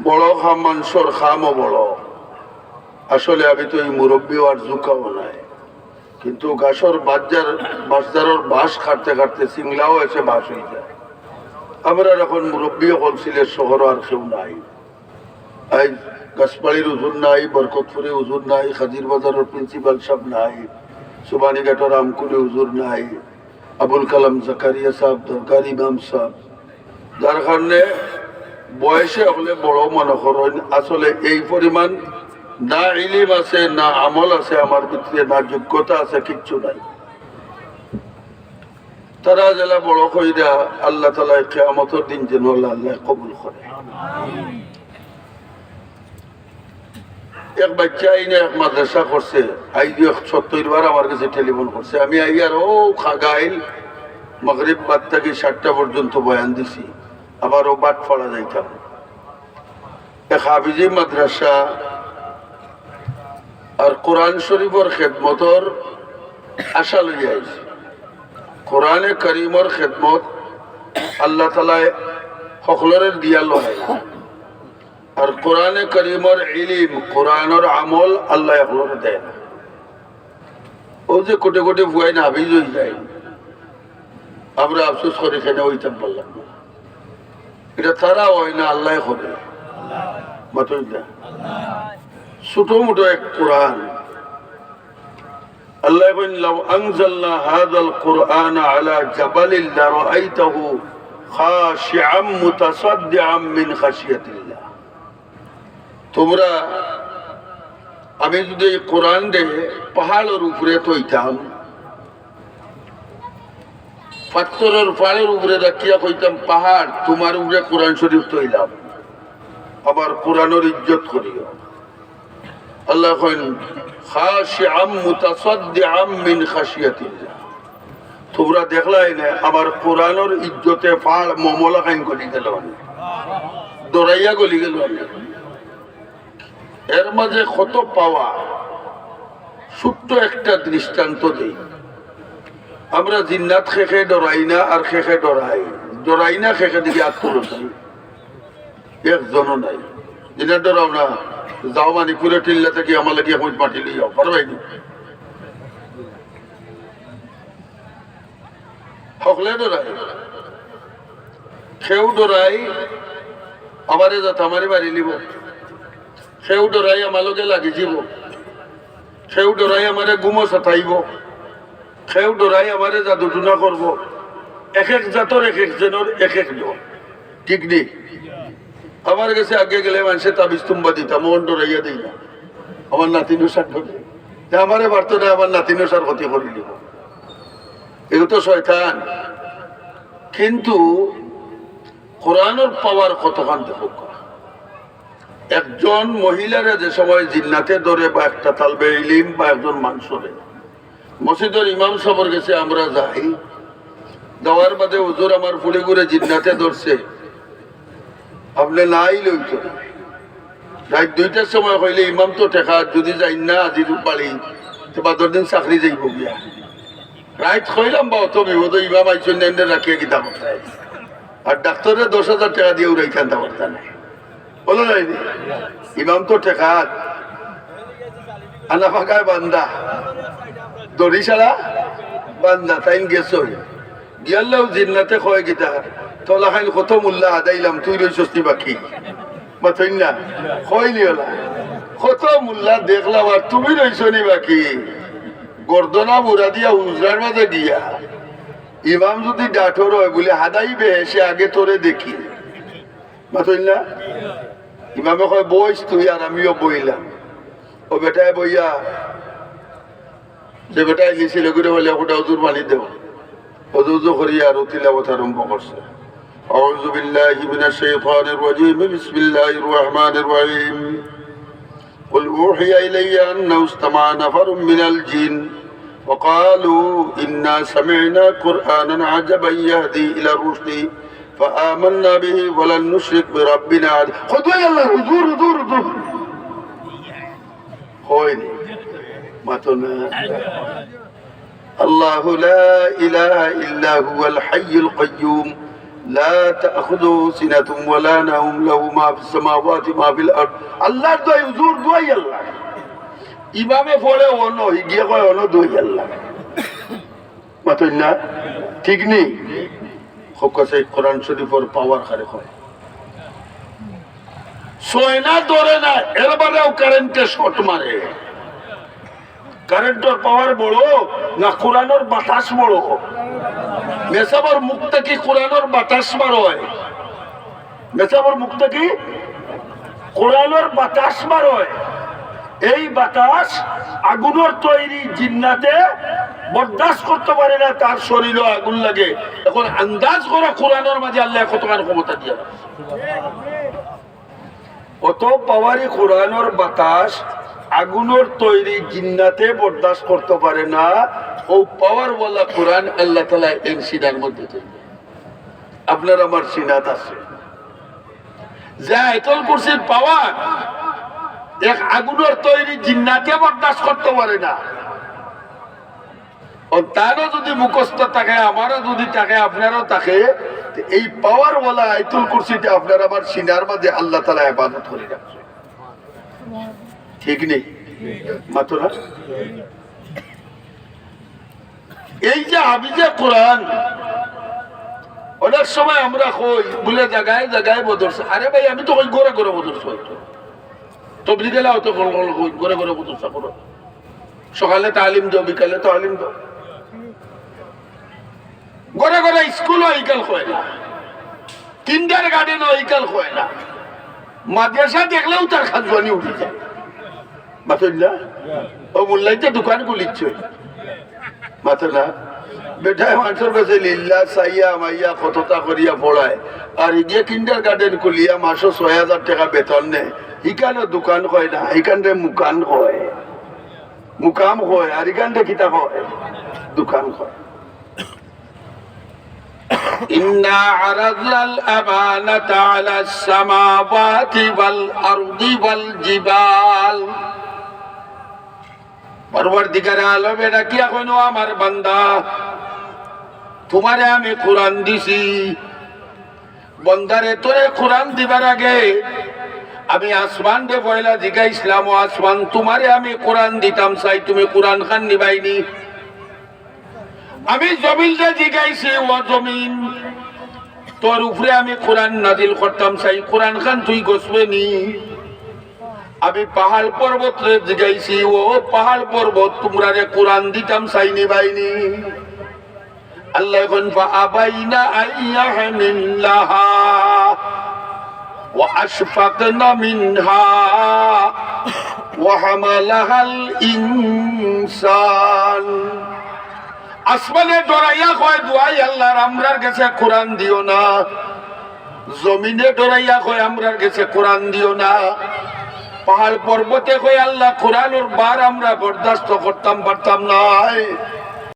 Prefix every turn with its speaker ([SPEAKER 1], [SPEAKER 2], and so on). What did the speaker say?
[SPEAKER 1] বড় খাম মাংসর খামও বড়। আসলে আমি তো এই মুরব্বী আর জুকাও নাই। কিন্তু গাছর বাজার, বাজারের বাঁশ কাটতে কাটতে সিংলাও এসে বাস হয়ে যায়। আমরা এখন মুরব্বী হল সিলেট শহর আর কেউ নাই। আই গাছপাড়ির উজুর নাই বরকতপুরে উজুর নাই খাজির বাজারের প্রিন্সিপাল সাহেব নাই, সুবানীঘাটের আমকুলি হুজুর নাই, আবুল কালাম জাকারিয়া সাহেব, দরকার ইমাম সাহেব। যার কারণে বয়সে হলে বড় মনে করেন, আসলে এই পরিমাণ না ইলিম আছে, না আমল আছে, আমার ভিতরে না যোগ্যতা আছে, কিচ্ছু নাই। তারা জেলা বড় কইরা আল্লাহ তালা কেয়ামতের দিন যেন আল্লাহ কবুল করে। এক বাচ্চা আইনে এক মাদ্রাসা করছে আই সত্তর বার আমার কাছে টেলিফোন করছে, আমি আই আর ও খাগাইল, মগরিব বাদ থেকে সাতটা পর্যন্ত বয়ান দিছি। আবার ও বাট ফলা যাইতাম হাফিজি মাদ্রাসা আর কোরআন শরীফর খেদমতর আশা লইয়া আইছে। কোরআনে করিমর খেদমত আল্লাহ তালায় সকলরে দিয়া লয় আর কোরআনে করিমর ইলিম, কোরআনের আমল আল্লাহ সকলরে দেয় ও যে কোটে কোটে ভুয়াই না হাবিজ হয়ে যায়। আমরা আফসোস করে ওইতাম পারলাম না। এটা তারা হয় না, আল্লাহ করে ছোট মোটো এক কোরআন। আল্লাহ কইন লাউ আনজালনা হাযাল কুরআন আলা জাবালিন লারাআইতাহু খাশিআম মুতাসাদ্দিআম মিন খাশিয়াতিল্লাহ। তোমরা, আমি যদি কোরআন দে পাহাড়ের উপরে তৈতাম পাথরের পাহাড়ের উপরে রাখিয়া কইতাম, পাহাড়, তোমার উপরে কোরআন শরীফ তৈলাম। আবার কোরআনের ইজ্জত করিও। আল্লাহ কইন খাশিআম মুতাসাদ্দিআম মিন খাশিয়াতিল্লাহ। তোমরা দেখলাই না আমার কোরআনের ইজ্জতে পাহাড় মমলা খাইন গলি গেল দৌড়াইয়া গলি গেল এর মাঝে কত পাওয়া, ছোট্ট একটা দৃষ্টান্ত দেই। আমরা জিন্নাত খেখে ডরাই না আর খেখে ডরাই। ডরাই না খেখে দিকে আত্মরসাই একজনও নাই। জিনা ডরাও না। যাও মানে পুরে টিল্লা থেকে আমার লাগিয়ে খোঁজ মাটি লিয়ে পারবাই নি। সকলে ডরাই সেও ডরাই আমারে যাত আমারে মারি নিব। সেও ডরাই আমার লগে লাগি যাব সেও ডরাই আমারে গুমো সাতাইব সেও ডরাই আমারে জাদুটুনা করব। এক এক জাতর এক একজনের এক এক জন ঠিক নেই আমার কাছে আগে গেলে মানুষে তাবিজ তুম্বা দিতাম মন ডরাইয়া দিই না। আমার নাতিনু সার ঢোকে আমারে পারতো না আমার নাতিনু সার ক্ষতি করে দিব। এগুলো তো শয়তান কিন্তু কোরআনের পাওয়ার কতখান দেখো একজন মহিলারা যে সময় জিন্নাতে ধরে বা একটা তালবে ইলিম বা একজন মাংসরে মসজিদের ইমাম সবর গেছে আমরা যাই। যাওয়ার বাদে হুজুর আমার ফুলে ঘুরে জিন্নাতে ধরছে। আপনি নাই লইত। রাত দুইটার সময় হইলে ইমাম তো টেকা যদি যাই না, আজি তো বাদর দিন চাকরি যাইব গিয়া। রাইত কইলাম বা অত বিপদ ইমাম আইসন রাখিয়া কথায় আর ডাক্তারের দশ হাজার টাকা দিয়ে উড়াই খান্তা পারতা নাই। বলো নাই? ইমাম তো আনা ফাঁকায় বান্দা। দড়ি ছাড়া বান্দা, তাইন গেছ। গিয়াল্লাও জিন্নাতে কয় গীতা তলা খাইন কত মূল্য আদাইলাম, তুই রইছস নি বাকি। মাথইন না কইলি ওলা? কত মূল্য দেখলাম আর তুমি রইছ নি বাকি। গর্দনা বুড়া দিয়া উজরার মাঝে দিয়া ইমাম যদি ডাঠর হয় বলে হাদাইবে, সে আগে তোরে দেখি। মাথইন না? ইমামে কয়, বইস তুই আর আমিও বইলাম। ও বেটায় বইয়া যে বেটায় গেছিল ঘুরে বলে ওটা উজুর পানি দেব অজুজু করিয়া আর তিলাবত আরম্ভ করছে أعوذ بالله من الشيطان الرجيم بسم الله الرحمن الرحيم قل أوحي إلي أنه استمع نفر من الجن وقالوا إنا سمعنا قرآنا عجبا يهدي إلى الرشد فآمنا به ولن نشرك بربنا أحد خذوا يلا حضور حضور حضور خويني ما تنا الله لا إله إلا هو الحي القيوم لا تأخذه سنة ولا نوم له ما في السماوات ما في الأرض আল্লাহর দোয়াই হুজুর দোয়াই আল্লাহ ইমামে পড়ে অন্য হিগিয়ে কয় অন্য দোয়াই আল্লাহ মাতই না ঠিক নেই হকাসে কোরআন শরীফের পাওয়ার খারে হয় সয়না ধরে না এর বাদেও কারেন্টে শর্ট মারে কারেন্টের পাওয়ার বড় না কোরআনের বাতাস বড় মেসাবর মুখ থেকে কোরআনের বাতাস বার হয় মেসাবর মুখ থেকে কোরআনের বাতাস বার হয় এই বাতাস আগুনের তৈরি জিন্নাতে বরদাস্ত করতে পারে না তার শরীরে আগুন লাগে এখন আন্দাজ করা কোরআনের মাঝে আল্লাহ কতখান ক্ষমতা দিয়ে। অত পাওয়ারি কোরআনের বাতাস আগুনের তৈরি জিন্নাতে বরদাস্ত করতে পারে না। ও পাওয়ার বলা কোরআন আল্লাহ তালা এই সিনার মধ্যে আপনার আমার সিনাত আছে। যা এতল কুরসির পাওয়ার এক আগুনের তৈরি জিন্নাতে বরদাস্ত করতে পারে না। তারও যদি মুখস্থ থাকে, আমারও যদি থাকে, আপনারও থাকে এই পাওয়ার ওয়ালা আইতুল কুরসিতে আপনার আমার সিনার মাঝে আল্লাহ তালা ইবাদত করে রাখছে। ঠিক নেই। মাত্র। এই যে আমি যে কোরআন, অনেক সময় আমরা কই, বলে জায়গায় জায়গায় বদলছে আরে ভাই, আমি তো ওই গড়ে গড়ে বদলছি হয়তো তবলি গেলে হয়তো গড়ে গড়ে বদলছা করো। সকালে তালিম দাও, বিকালে তালিম দাও। গড়ে গড়ে স্কুল ইকাল হয় না। কিন্ডার গার্ডেন ইকাল হয় না। মাদ্রাসা দেখলেও তার খাজবানি উঠে যায়। মাথা ও মোল্লাইতে দোকান খুলিচ্ছে মাথা না বেটায় মানুষের কাছে লিল্লা চাইয়া মাইয়া কতটা করিয়া পড়ায় আর ইগিয়ে কিন্ডার গার্ডেন খুলিয়া মাসও ছয় হাজার টাকা বেতন নেয় ইকানে দোকান কয় না ইকানরে মুকান কয় মুকাম কয় আর ইকানরে কিতা কয় দোকান কয় إنا عرضنا الأمانة على السماوات والأرض والجبال তোমারে আমি কোরআন দিছি। আমি আসমান রে পয়লা জিগাইছিলাম, ও আসমান, তোমারে আমি কোরআন দিতাম চাই তুমি কোরআন খান নিবাইনি। আমি জমিন রে জিগাইছি, ও জমিন, তোর উপরে আমি কোরআন নাজিল করতাম চাই কোরআন খান তুই গছবে নি। আমি পাহাড় পর্বত রে জিগাইছি ও পাহাড় পর্বত তোমরা রে কোরআন দিতাম চাইনি বাইনি আল্লাহ এখন আবাইনা আইয়াহমিল্লাহা وأشفقن منها وحملها الإنسان আসমানে ডরাইয়া কয় দুয়াই আল্লাহর আমরার কাছে কোরআন দিও না জমিনে ডরাইয়া কয় আমরার কাছে কোরআন দিও না পাহাড় পর্বতে হয়ে আল্লাহ কোরআনুর বার আমরা বরদাস্ত করতাম পারতাম না।